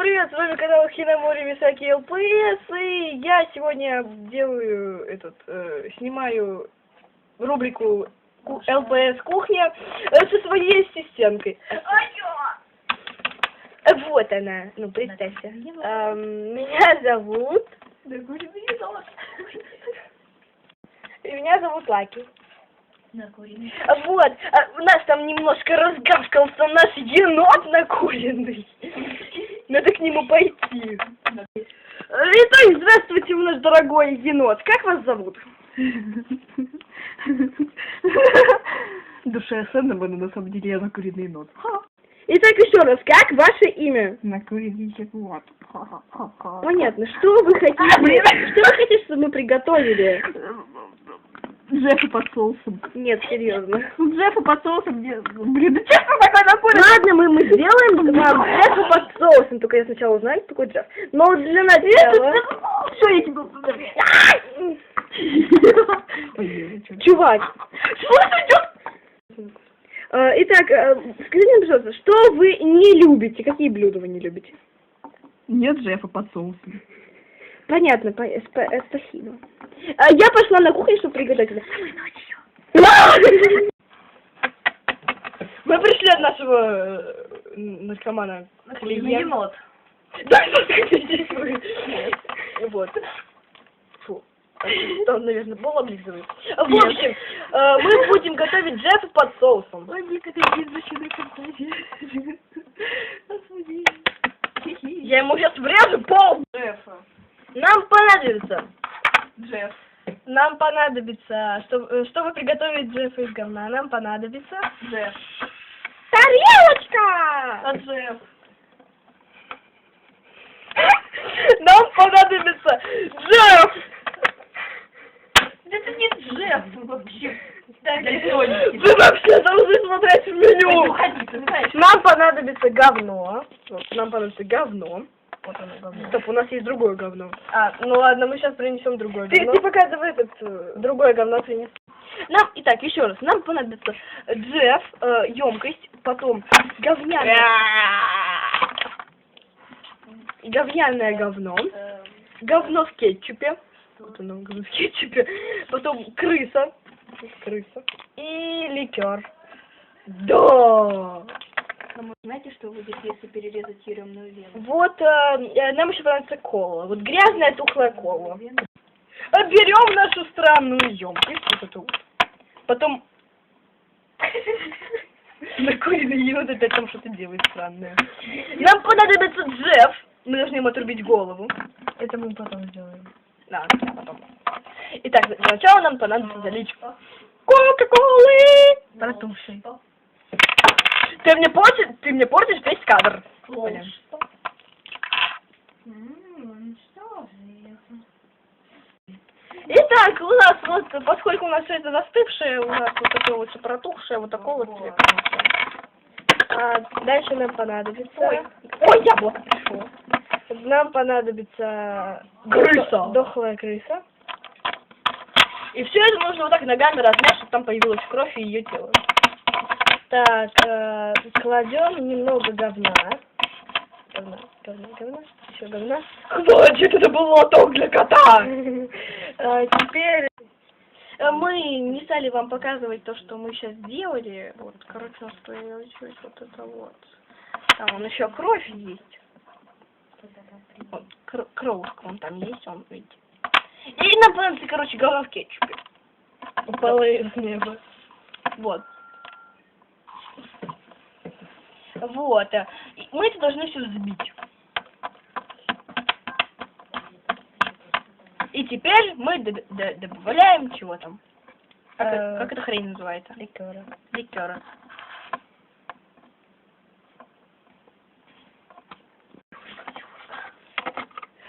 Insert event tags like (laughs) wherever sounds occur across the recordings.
привет, с вами канал Хиномори Мисаки ЛПС, и я сегодня делаю этот, э, снимаю рубрику ку- ЛПС Кухня э, со своей ассистенткой. Вот она, ну представься. Эм, меня зовут... (laughs) И меня зовут Лаки. А Вот, а у нас там немножко разгавкался наш енот накуренный. (laughs) Надо к нему пойти. Итак, здравствуйте, наш дорогой енот. Как вас зовут? Душа Сэндома, но на самом деле я накуренный нос. Итак, еще раз, как ваше имя? Накуренный. Ха-ха-ха-ха. Понятно, что вы хотите? Что вы хотите, чтобы мы приготовили? Джеффа под соусом. Нет, серьезно. Ну, Джеффа под соусом, где... Блин, ну честно такой накуренный? Ладно, мы, мы сделаем вам Джеффа под соусом, только я сначала узнаю, кто такой Джефф. Но для начала... Что я чё? Чувак, Что э, итак, э, скажите мне, пожалуйста, что вы не любите? Какие блюда вы не любите? Нет Джеффа под соусом. Понятно, по- спа- э, спасибо. А я пошла на кухню, чтобы приготовить это. (laughs) Мы пришли от нашего э, наркомана клиента. Да? (laughs) Вот. Фу. (laughs) Он, наверное, пол облизывает. В общем, мы будем готовить джефф под соусом. Ой, мне какая изученная фантазия. Я ему сейчас врежу пол. Джеффа. Нам понадобится. Джефф. Нам понадобится, чтобы, э, чтобы приготовить джеффа из говна, нам понадобится Джефф. тарелочка! А Джефф? (laughs) Нам понадобится Джефф! Это не Джефф вообще. Да, Вы вообще должны смотреть в меню! Нам понадобится говно. Нам понадобится говно. Вот оно, говно. Стоп, у нас есть другое говно. А, Ну ладно, мы сейчас принесем другое Ты- говно. ты показывай этот... Другое говно принес. Нам, итак, еще раз, нам понадобится Джефф, э, емкость, потом говняное... Говняное говно. Говно в кетчупе. Вот оно, говно в кетчупе. Потом крыса. Крыса. И ликер. Да! Знаете, что будет, если перерезать тюремную вену? Вот, э, э, нам еще понадобится кола. Вот грязная тухлая кола. А Берем нашу странную емкость, вот эту вот. Потом... (laughs) Накуренный енот опять там что-то делает странное. Нам понадобится Джефф. Мы должны ему отрубить голову. Это мы потом сделаем. Да, потом. Итак, сначала нам понадобится залить Кока-колы. Протухший. Ты мне портишь, ты мне портишь весь кадр. Блин. Итак, у нас вот, поскольку у нас все это застывшее, у нас вот такое вот всё протухшее, вот такого вот цвета. А, дальше нам понадобится... Ой. Ой, яблоко пришло. Нам понадобится... Крыса. дох- Дохлая крыса. И все это нужно вот так ногами размять, чтобы там появилась кровь и ее тело. Так, э, кладем немного говна. Говна, говна, говна. Еще говна. Хватит, это был лоток для кота! (laughs) А, Теперь э, мы не стали вам показывать то, что мы сейчас делали. Вот, короче, у нас появилась вот это вот. Там вон еще кровь есть. Вот, кр- кровушка вон там есть, он, видите. И нам понадобится, короче, говно в кетчупе. Упала из неба. Вот. Вот. э, Мы это должны все взбить. И теперь мы добавляем чего там? Как, Э, как эта хрень называется? Ликера. Ликера.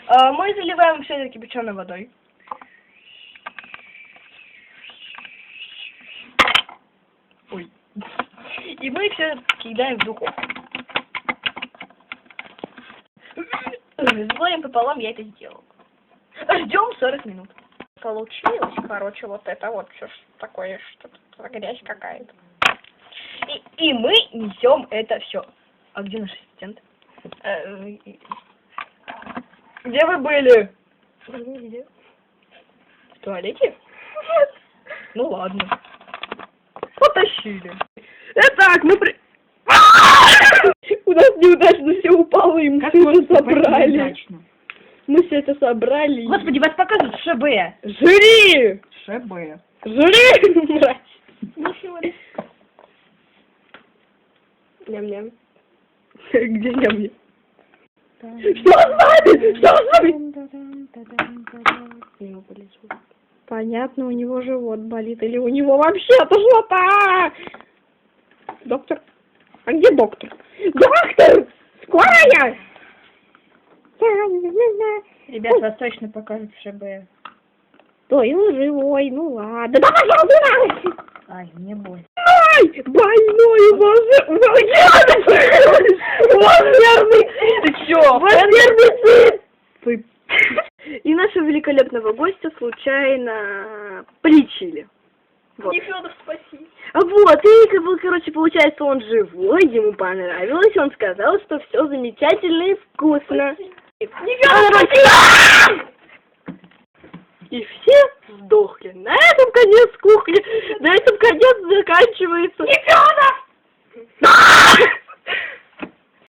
А, Мы заливаем все это кипяченой водой. Ой. И мы все кидаем в духовку. С горем пополам я это сделал. Ждем 40 минут. Получилось, короче, вот это вот все такое, что-то грязь какая-то. И, и мы несем это все. А где наш ассистент? Э, Где вы были? В туалете? Ну ладно. Потащили. Итак, мы при... У нас неудачно все упало, и мы Как все это собрали. неудачно? Мы все это собрали. Господи, вас покажут ШБ. Жри! ШБ. Жри, мразь! Ням-ням. Где ням-ням? Что с вами? Что с вами? У него болит живот. Понятно, у него живот болит. Или у него вообще тошнота. Доктор? А где доктор? Доктор! Скорая! Ребят, вас точно покажут в ШБ. Ой, он живой, ну ладно. Да пошел ты нахуй! Ай, мне больно. Ай, больной, возможно, возмерный, ты чё, цвет. Вы- И нашего великолепного гостя случайно полечили. Вот. Федор, спаси. Вот, и, как бы, короче, получается, он живой, ему понравилось, он сказал, что все замечательно и вкусно. Короче, И все сдохли. На этом конец кухни, на этом конец заканчивается. Нефёдов!